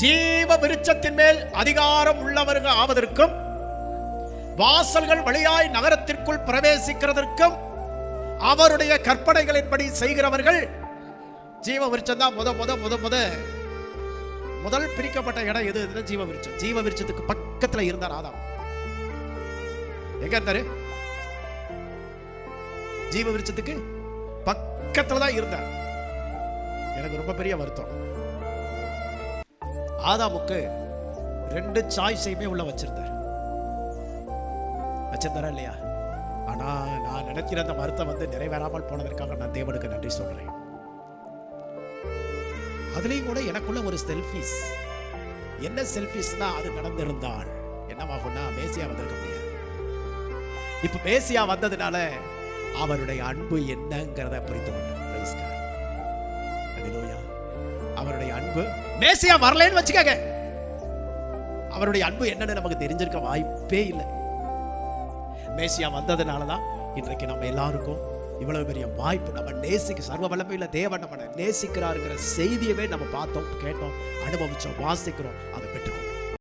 ஜீவ விருட்சத்தின் மேல் அதிகாரம் உள்ளவர்கள் ஆவதற்கும் வாசல்கள் வழியாய் நகரத்திற்குள் பிரவேசிக்கிறதற்கும் அவருடைய கற்பனைகளின்படி செய்கிறவர்கள் ஜீவ விருட்சம் தான் முத முத முத முத. முதல் பிரிக்கப்பட்ட இடம் எது? எதுனா ஜீவ விருட்சம் ஜீவ விருட்சத்துக்கு பக்கத்துல இருந்தார் ஆதாம். எங்க இருந்தாரு? ஜீவ விருட்சத்துக்கு பக்கத்துலதான் இருந்தார். எனக்கு ரொம்ப பெரிய வருத்தம். ஆதாமுக்கு ரெண்டு சாய்ஸையுமே உள்ள வச்சிருந்தார். வச்சிருந்தாரா இல்லையா? ஆனா நான் நினைக்கிற அந்த வருத்தம் வந்து நிறைவேறாமல் போனதற்காக நான் தேவனுக்கு நன்றி சொல்றேன். அதுலயும் கூட எனக்குள்ள ஒரு செல்ஃபிஸ் என்ன செல்ஃபிஸ்னா அது நடந்திருந்தால். என்னவாகும்னா மேசியா வந்திருக்க முடியாது. இப்ப மேசியா வந்ததுனால அவருடைய அன்பு என்னங்கிறத புரிந்து கொண்டோம் Praise அவருடைய அன்பு. மேசியா வரலன்னு வச்சுக்கங்க. அவருடைய அன்பு என்னன்னு நமக்கு தெரிஞ்சிருக்க வாய்ப்பே இல்லை. மேசியா வந்ததுனால தான் இன்றைக்கு நம்ம எல்லாருக்கும் இவ்வளவு பெரிய வாய்ப்பு. நம்ம நேசிக்க சர்வ வல்லமையில் தேவன் நம்ம நேசிக்கிறாருங்கிற செய்தியவே நம்ம பார்த்தோம் கேட்டோம் அனுபவிச்சோம் வாசிக்கிறோம் அதை பெற்றுக்கோம்